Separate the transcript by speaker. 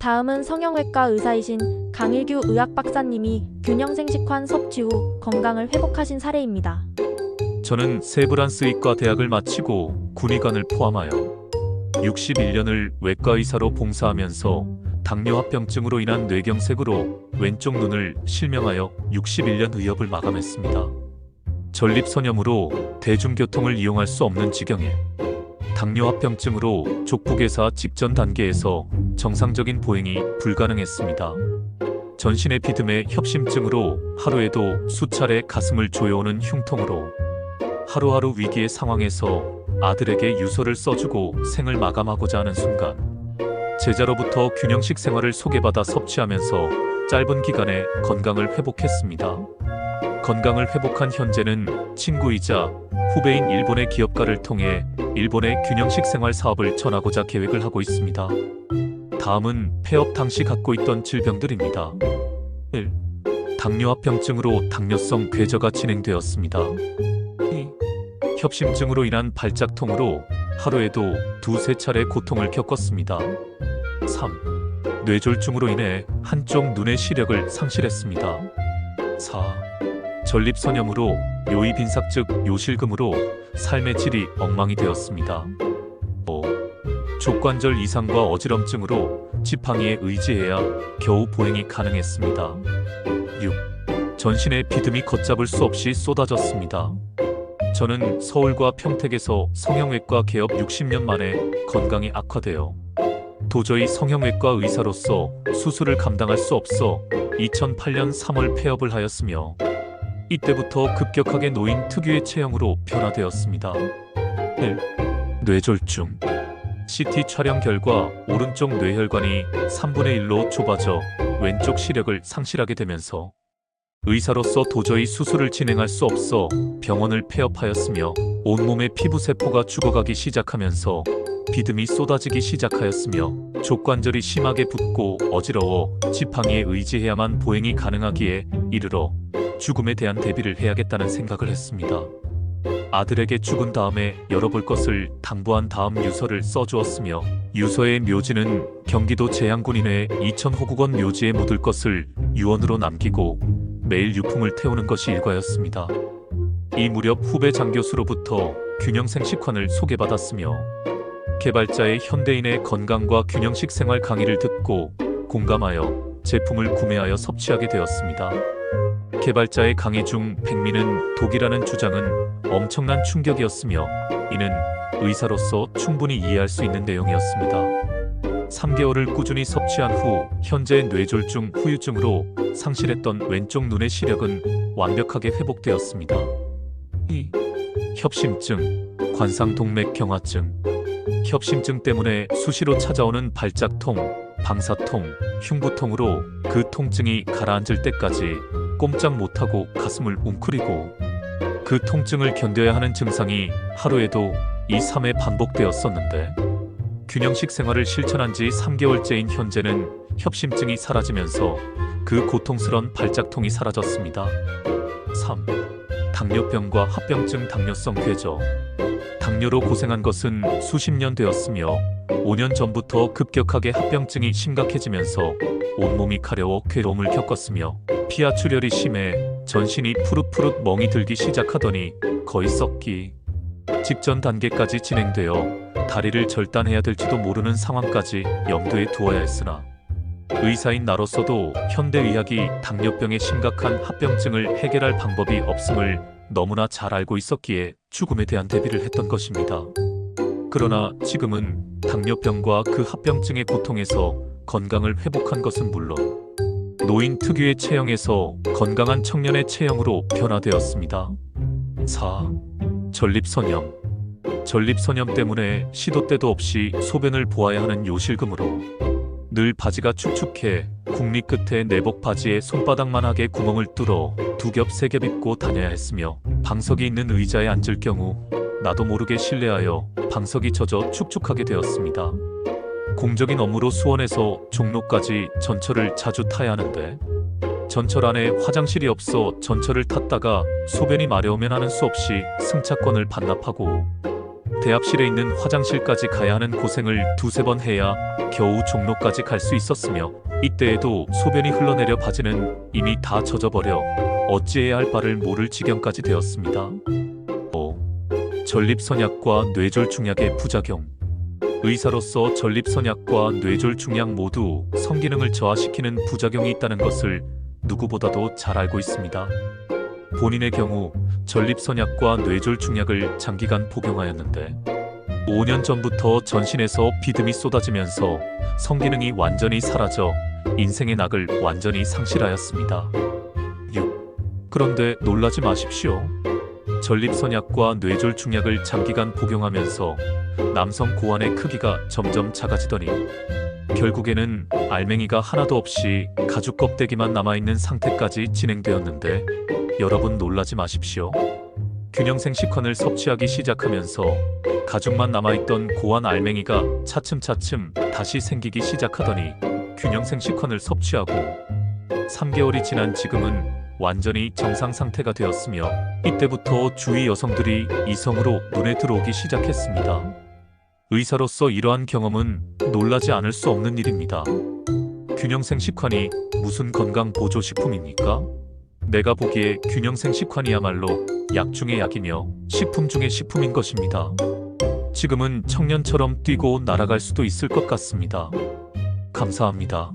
Speaker 1: 다음은 성형외과 의사이신 강일규 의학 박사님이 균형생식환 섭취 후 건강을 회복하신 사례입니다.
Speaker 2: 저는 세브란스의과 대학을 마치고 군의관을 포함하여 61년을 외과 의사로 봉사하면서 당뇨합병증으로 인한 뇌경색으로 왼쪽 눈을 실명하여 61년 의협을 마감했습니다. 전립선염으로 대중교통을 이용할 수 없는 지경에 당뇨합병증으로 족부개사 직전 단계에서 정상적인 보행이 불가능했습니다. 전신의 비듬의 협심증으로 하루에도 수차례 가슴을 조여오는 흉통으로 하루하루 위기의 상황에서 아들에게 유서를 써주고 생을 마감하고자 하는 순간 제자로부터 균형식 생활을 소개받아 섭취하면서 짧은 기간에 건강을 회복했습니다. 건강을 회복한 현재는 친구이자 후배인 일본의 기업가를 통해 일본의 균형식 생활 사업을 전하고자 계획을 하고 있습니다. 다음은 폐업 당시 갖고 있던 질병들입니다. 1. 당뇨합병증으로 당뇨성 궤저가 진행되었습니다. 2. 협심증으로 인한 발작통으로 하루에도 두세 차례 고통을 겪었습니다. 3. 뇌졸중으로 인해 한쪽 눈의 시력을 상실했습니다. 4. 전립선염으로 요이빈삭 즉 요실금으로 삶의 질이 엉망이 되었습니다. 5. 족관절 이상과 어지럼증으로 지팡이에 의지해야 겨우 보행이 가능했습니다. 6. 전신에 비듬이 걷잡을 수 없이 쏟아졌습니다. 저는 서울과 평택에서 성형외과 개업 60년 만에 건강이 악화되어 도저히 성형외과 의사로서 수술을 감당할 수 없어 2008년 3월 폐업을 하였으며 이때부터 급격하게 노인 특유의 체형으로 변화되었습니다. 1. 뇌졸중 CT 촬영 결과 오른쪽 뇌혈관이 3분의 1로 좁아져 왼쪽 시력을 상실하게 되면서 의사로서 도저히 수술을 진행할 수 없어 병원을 폐업하였으며 온몸의 피부세포가 죽어가기 시작하면서 비듬이 쏟아지기 시작하였으며 족관절이 심하게 붓고 어지러워 지팡이에 의지해야만 보행이 가능하기에 이르러 죽음에 대한 대비를 해야겠다는 생각을 했습니다. 아들에게 죽은 다음에 열어볼 것을 당부한 다음 유서를 써주었으며 유서의 묘지는 경기도 제양군 이내 이천 호국원 묘지에 묻을 것을 유언으로 남기고 매일 유품을 태우는 것이 일과였습니다. 이 무렵 후배 장 교수로부터 균형생 식환을 소개받았으며 개발자의 현대인의 건강과 균형식 생활 강의를 듣고 공감하여 제품을 구매하여 섭취하게 되었습니다. 개발자의 강의 중 백미는 독이라는 주장은 엄청난 충격이었으며 이는 의사로서 충분히 이해할 수 있는 내용이었습니다. 3개월을 꾸준히 섭취한 후 현재 뇌졸중 후유증으로 상실했던 왼쪽 눈의 시력은 완벽하게 회복되었습니다. 2. 협심증, 관상동맥경화증 협심증 때문에 수시로 찾아오는 발작통, 방사통, 흉부통으로 그 통증이 가라앉을 때까지 꼼짝 못하고 가슴을 웅크리고 그 통증을 견뎌야 하는 증상이 하루에도 2, 3회 반복되었었는데 균형식 생활을 실천한 지 3개월째인 현재는 협심증이 사라지면서 그 고통스런 발작통이 사라졌습니다. 3. 당뇨병과 합병증 당뇨성 궤저 당뇨로 고생한 것은 수십 년 되었으며 5년 전부터 급격하게 합병증이 심각해지면서 온몸이 가려워 괴로움을 겪었으며 피하 출혈이 심해 전신이 푸릇푸릇 멍이 들기 시작하더니 거의 썩기 직전 단계까지 진행되어 다리를 절단해야 될지도 모르는 상황까지 염두에 두어야 했으나 의사인 나로서도 현대의학이 당뇨병의 심각한 합병증을 해결할 방법이 없음을 너무나 잘 알고 있었기에 죽음에 대한 대비를 했던 것입니다. 그러나 지금은 당뇨병과 그 합병증의 고통에서 건강을 회복한 것은 물론 노인 특유의 체형에서 건강한 청년의 체형으로 변화되었습니다. 4. 전립선염 전립선염 때문에 시도 때도 없이 소변을 보아야 하는 요실금으로 늘 바지가 축축해 국리 끝에 내복 바지에 손바닥만하게 구멍을 뚫어 두 겹 세 겹 입고 다녀야 했으며 방석이 있는 의자에 앉을 경우 나도 모르게 실례하여 방석이 젖어 축축하게 되었습니다. 공적인 업무로 수원에서 종로까지 전철을 자주 타야 하는데 전철 안에 화장실이 없어 전철을 탔다가 소변이 마려우면 하는 수 없이 승차권을 반납하고 대합실에 있는 화장실까지 가야 하는 고생을 두세 번 해야 겨우 종로까지 갈 수 있었으며 이때에도 소변이 흘러내려 바지는 이미 다 젖어버려 어찌해야 할 바를 모를 지경까지 되었습니다. 어, 전립선약과 뇌졸중약의 부작용 의사로서 전립선약과 뇌졸중약 모두 성기능을 저하시키는 부작용이 있다는 것을 누구보다도 잘 알고 있습니다. 본인의 경우 전립선약과 뇌졸중약을 장기간 복용하였는데 5년 전부터 전신에서 비듬이 쏟아지면서 성기능이 완전히 사라져 인생의 낙을 완전히 상실하였습니다. 6. 그런데 놀라지 마십시오. 전립선약과 뇌졸중약을 장기간 복용하면서 남성 고환의 크기가 점점 작아지더니 결국에는 알맹이가 하나도 없이 가죽 껍데기만 남아있는 상태까지 진행되었는데 여러분 놀라지 마십시오. 균형생 식환을 섭취하기 시작하면서 가죽만 남아있던 고환 알맹이가 차츰차츰 다시 생기기 시작하더니 균형생 식환을 섭취하고 3개월이 지난 지금은 완전히 정상 상태가 되었으며 이때부터 주위 여성들이 이성으로 눈에 들어오기 시작했습니다. 의사로서 이러한 경험은 놀라지 않을 수 없는 일입니다. 균형생 식환이 무슨 건강 보조 식품입니까? 내가 보기에 균형생 식환이야말로 약 중의 약이며 식품 중의 식품인 것입니다. 지금은 청년처럼 뛰고 날아갈 수도 있을 것 같습니다. 감사합니다.